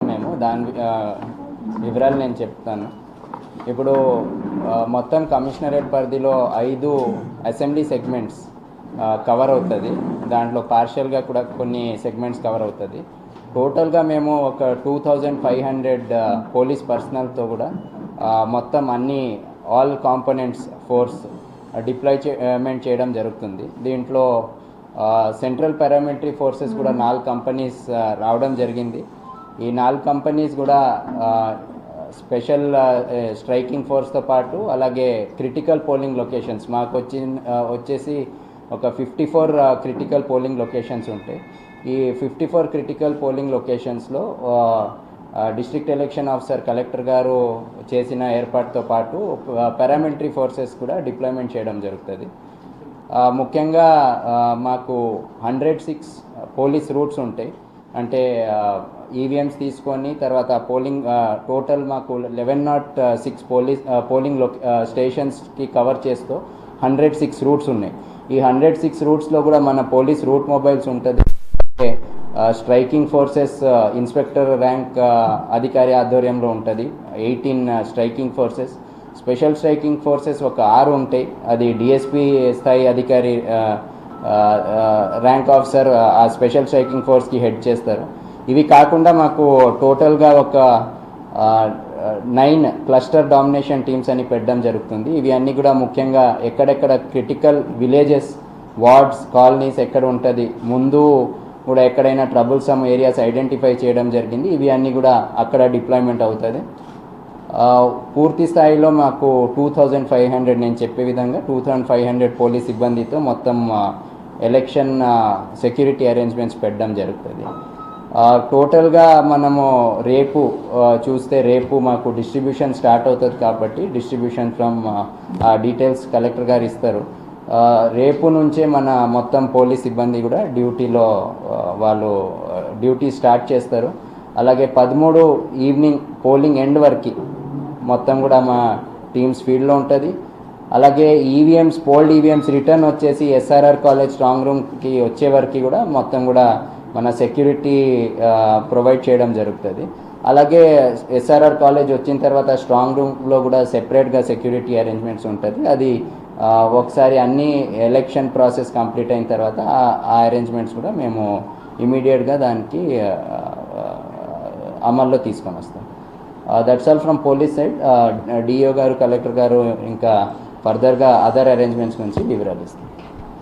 మేము దాని ఆ, వివరాలు నేను చెప్తాను. ఇప్పుడు మొత్తం కమిషనరేట్ పరిధిలో ఐదు అసెంబ్లీ సెగ్మెంట్స్ కవర్ అవుతుంది. దాంట్లో పార్షియల్గా కూడా కొన్ని సెగ్మెంట్స్ కవర్ అవుతుంది. టోటల్గా మేము ఒక two thousand five hundred police పర్సనల్తో కూడా మొత్తం అన్ని ఆల్ కాంపోనెంట్స్ ఫోర్స్ డిప్లాయ్మెంట్ చేయడం జరుగుతుంది. దీంట్లో సెంట్రల్ పారామిలిటరీ ఫోర్సెస్ కూడా నాలుగు కంపెనీస్ రావడం జరిగింది. ఈ నాలుగు కంపెనీస్ కూడా స్పెషల్ స్ట్రైకింగ్ ఫోర్స్తో పాటు అలాగే క్రిటికల్ పోలింగ్ లొకేషన్స్. మాకు వచ్చి వచ్చేసి ఒక fifty four critical polling locations ఉంటాయి ఈ ఫిఫ్టీ ఫోర్ క్రిటికల్ పోలింగ్ లొకేషన్స్లో డిస్ట్రిక్ట్ ఎలక్షన్ ఆఫీసర్ కలెక్టర్ గారు చేసిన ఏర్పాటుతో పాటు పారామిలిటరీ ఫోర్సెస్ కూడా డిప్లాయ్మెంట్ చేయడం జరుగుతుంది. ముఖ్యంగా మాకు హండ్రెడ్ సిక్స్ పోలీస్ రూట్స్ ఉంటాయి అంటే ఈవీఎంస్ తీసుకొని తర్వాత పోలింగ్ టోటల్ మాకు eleven nought six police polling లొ స్టేషన్స్కి కవర్ చేస్తూ హండ్రెడ్ సిక్స్ రూట్స్ ఉన్నాయి. ఈ హండ్రెడ్ సిక్స్ రూట్స్లో కూడా మన పోలీస్ రూట్ మొబైల్స్ ఉంటుంది. స్ట్రైకింగ్ ఫోర్సెస్ ఇన్స్పెక్టర్ ర్యాంక్ అధికారి ఆధ్వర్యంలో ఉంటుంది. Eighteen striking forces special striking forces ఒక ఆరు ఉంటాయి. అది డిఎస్పి స్థాయి అధికారి ర్యాంక్ ఆఫీసర్ ఆ స్పెషల్ స్ట్రైకింగ్ ఫోర్స్కి హెడ్ చేస్తారు. ఇవి కాకుండా మాకు టోటల్గా ఒక నైన్ క్లస్టర్ డామినేషన్ టీమ్స్ అని పెట్టడం జరుగుతుంది. ఇవి అన్నీ కూడా ముఖ్యంగా ఎక్కడెక్కడ క్రిటికల్ విలేజెస్ వార్డ్స్ కాలనీస్ ఎక్కడ ఉంటుంది ముందు కూడా ఎక్కడైనా ట్రబుల్సమ్ ఏరియాస్ ఐడెంటిఫై చేయడం జరిగింది. ఇవి అన్నీ కూడా అక్కడ డిప్లాయ్మెంట్ అవుతుంది. పూర్తి స్థాయిలో మాకు టూ థౌజండ్ ఫైవ్ హండ్రెడ్ నేను చెప్పే విధంగా two thousand five hundred police సిబ్బందితో మొత్తం ఎలక్షన్ సెక్యూరిటీ అరేంజ్మెంట్స్ పెట్టడం జరుగుతుంది. టోటల్గా మనము రేపు చూస్తే రేపు మాకు డిస్ట్రిబ్యూషన్ స్టార్ట్ అవుతుంది కాబట్టి డిస్ట్రిబ్యూషన్ ఫ్రమ్ ఆ డీటెయిల్స్ కలెక్టర్ గారు ఇస్తారు. రేపు నుంచే మన మొత్తం పోలీస్ సిబ్బంది కూడా డ్యూటీలో వాళ్ళు డ్యూటీ స్టార్ట్ చేస్తారు. అలాగే పదమూడు ఈవినింగ్ పోలింగ్ ఎండ్ వరకు మొత్తం కూడా మా టీమ్స్ ఫీల్డ్లో ఉంటుంది. అలాగే ఈవీఎంస్ పోల్డ్ ఈవీఎంస్ రిటర్న్ వచ్చేసి ఎస్ఆర్ఆర్ కాలేజ్ స్ట్రాంగ్ రూమ్కి వచ్చే వరకు కూడా మొత్తం కూడా మన సెక్యూరిటీ ప్రొవైడ్ చేయడం జరుగుతుంది. అలాగే ఎస్ఆర్ఆర్ కాలేజ్ వచ్చిన తర్వాత స్ట్రాంగ్ రూమ్లో కూడా సెపరేట్గా సెక్యూరిటీ అరేంజ్మెంట్స్ ఉంటుంది. అది ఒకసారి అన్ని ఎలక్షన్ ప్రాసెస్ కంప్లీట్ అయిన తర్వాత ఆ- అరేంజ్మెంట్స్ కూడా మేము ఇమీడియట్గా దానికి అమల్లో తీసుకొని వస్తాం. That's all from police side DO గారు కలెక్టర్ గారు ఇంకా ఫర్దర్గా అదర్ అరేంజ్మెంట్స్ గురించి వివరాలు ఇస్తాం.